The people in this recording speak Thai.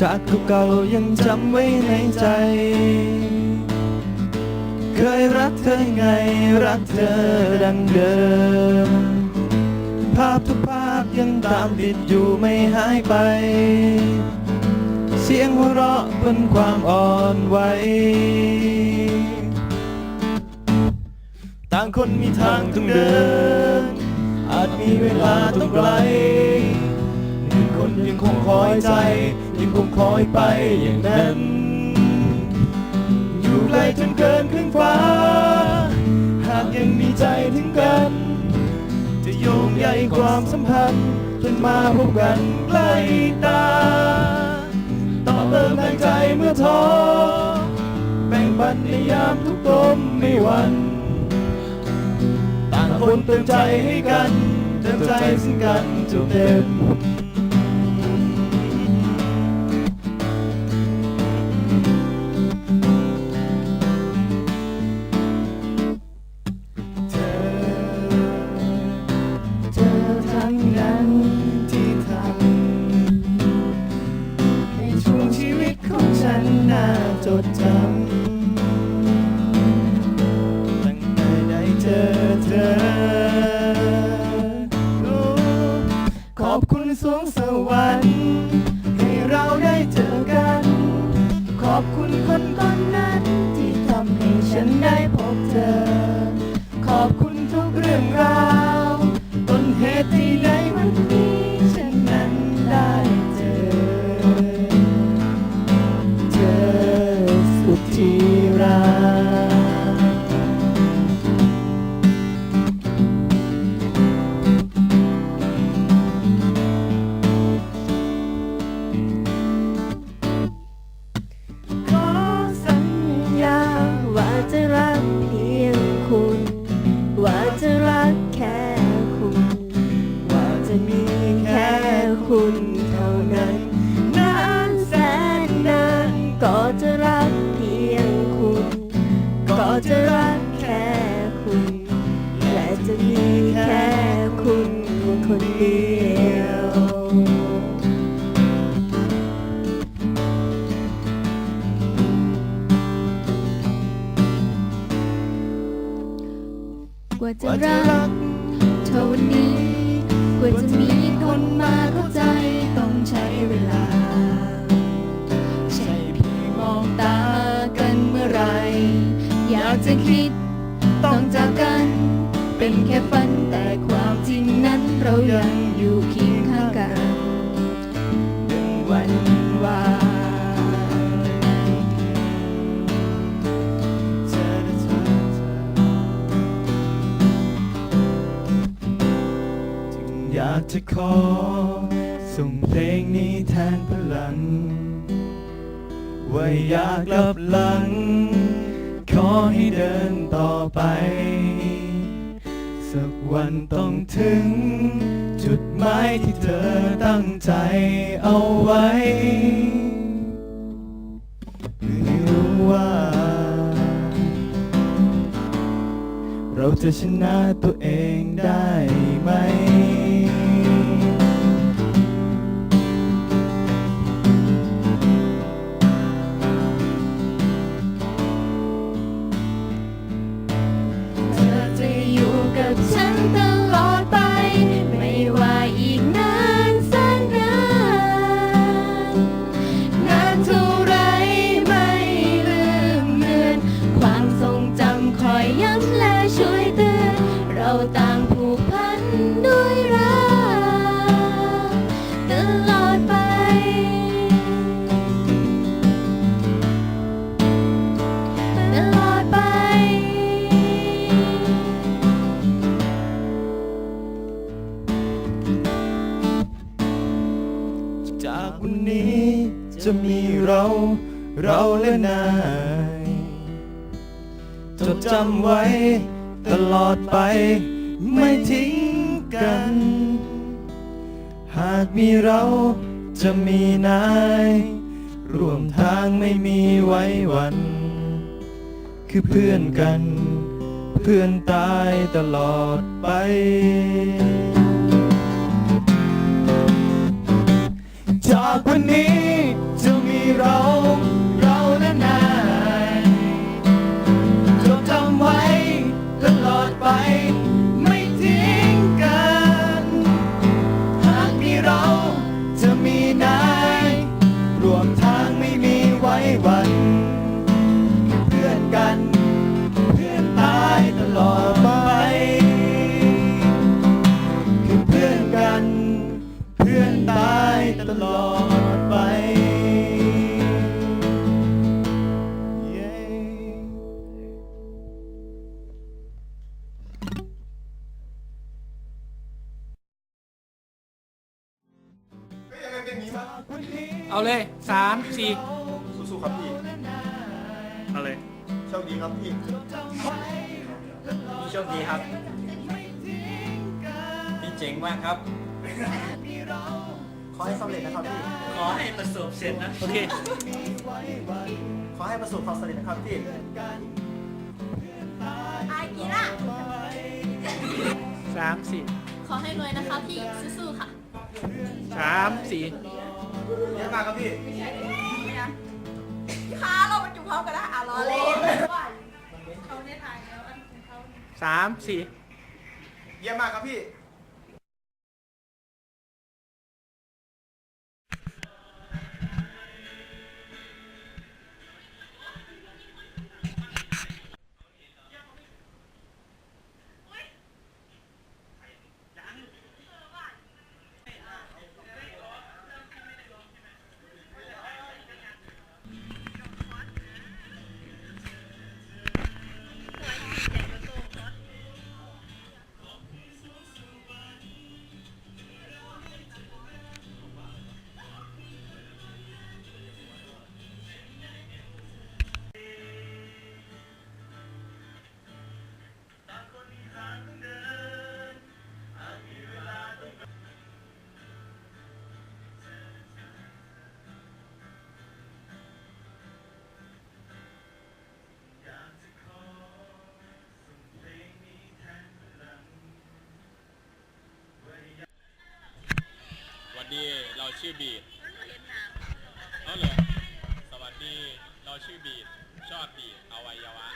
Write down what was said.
ชาติเก่าๆยังจำไว้ในใจ เคยรักเธอไงรักเธอดังเดิม ภาพทุกภาพยังตามติดอยู่ไม่หายไป เสียงหัวเราะบนความอ่อนไหวต่างคนมีทางต้องเดิน อาจมีเวลาต้องไกล นยังคงคอยใจ ยังคงคอยไปอย่างนั้น อยู่ไกลจนเกินครึ่งฟ้า หากยังมีใจถึงกัน จะโยงใยความสัมพันธ์จนมาพบกันใกล้ตา ต่อเติมแรงใจเมื่อท้อแบ่งปันในยามทุกข์ตมไม่หวันต่างคนเติมใจให้กันเติมใจซึ่งกันจนเต็ม น่าจดจำตั้งแต่ได้เจอเธอ ขอบคุณสวงสวรรค์ให้เราได้เจอกัน ขอบคุณคนคนนั้นที่ทำให้ฉันได้พบเธอ ขอบคุณทุกเรื่องราว ต้นเหตุที่ในวันนี้ รา แค่คุณคนเดียว กว่าจะรักกเท่านี้ กว่าจะมีคนมาเข้าใจต้องใช้เวลา ใช่เพียงมองตากันเมื่อไหรอยากจะคิดต้องจากกัน เป็นแค่ฝันแต่ความจริงนั้นเรายังอยู่เคียงข้างกันหนึ่งวันวานเธอเธอจึงอยากจะขอ ส่งเพลงนี้แทนพลัง ว่าอยากกลับหลัง ขอให้เดินต่อไป สักวันต้องถึง จุดหมายที่เธอตั้งใจเอาไว้ไม่รู้ว่า เราจะชนะตัวเองได้ไหม จากวันนี้จะมีเรา เราและนายจดจำไว้ ตลอดไปไม่ทิ้งกัน หากมีเราจะมีนาย ร่วมทางไม่มีไว้วัน คือเพื่อนกัน เพื่อนตายตลอดไปากวันนี้ เอาเลยสามสี่สู้ๆครับพี่เอาเลยโชคดีครับพี่พี่โชคดีครับพี่เจ๋งมากครับ ขอให้สำเร็จนะครับพี่ขอให้ประสบเสร็จนะโอเคขอให้ประสบความสำเร็จนะครับพี่อากิระสามสี่ขอให้รวยนะคะพี่สู้ๆค่ะสามสี่ เยอะมากครับพี่ค้าเรามาจุ่มพร้อมกันนะอะรอเลยเขาในถ่ายแล้วอันของเขาสามสี่เยี่ยมมากครับพี่ ดีเราชื่อบีดเอาเหรอสวัสดี เราชื่อบีดชอบบีดอวัยวะ